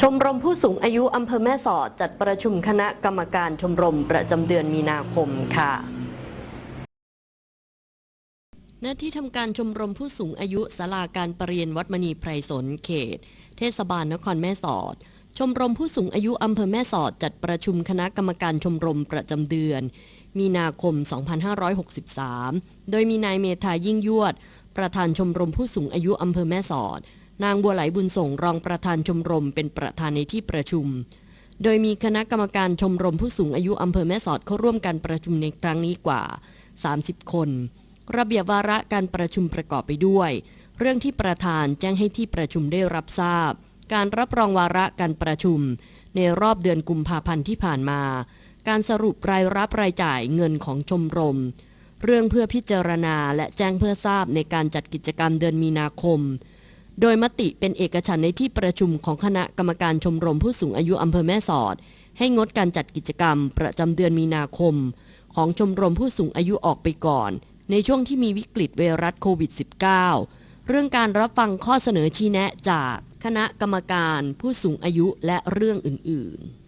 ชมรมผู้สูงอายุอำเภอแม่สอดจัดประชุมคณะกรรมการชมรมประจำเดือนมีนาคมค่ะ หน้าที่ทำการชมรมผู้สูงอายุศาลาการประเรียนวัดมณีไพรสนเขต เทศบาลนครแม่สอด ชมรมผู้สูงอายุอำเภอแม่สอดจัดประชุมคณะกรรมการชมรมประจำเดือน มีนาคม 2563 โดยมีนายเมธายิ่งยวด ประธานชมรมผู้สูงอายุอำเภอแม่สอด นางบัวไหลบุญส่งรองประธานชมรมเป็นประธานในที่ประชุม โดยมีคณะกรรมการชมรมผู้สูงอายุอำเภอแม่สอดเข้าร่วมการประชุมในครั้งนี้กว่า 30 คน ระเบียบวาระการประชุมประกอบไปด้วย เรื่องที่ประธานแจ้งให้ที่ประชุมได้รับทราบ การรับรองวาระการประชุม ในรอบเดือนกุมภาพันธ์ที่ผ่านมา การสรุปรายรับรายจ่ายเงินของชมรม เรื่องเพื่อพิจารณาและแจ้งเพื่อทราบในการจัดกิจกรรมเดือนมีนาคม โดยมติเป็นเอกฉันในที่ประชุมของคณะกรรมการชมรมผู้สูงอายุอำเภอแม่สอด ให้งดการจัดกิจกรรม ประจำเดือนมีนาคม ของชมรมผู้สูงอายุออกไปก่อน ในช่วงที่มีวิกฤตไวรัสโควิด -19 เรื่องการรับฟังข้อเสนอชี้แนะจากคณะกรรมการผู้สูงอายุและเรื่องอื่น ๆ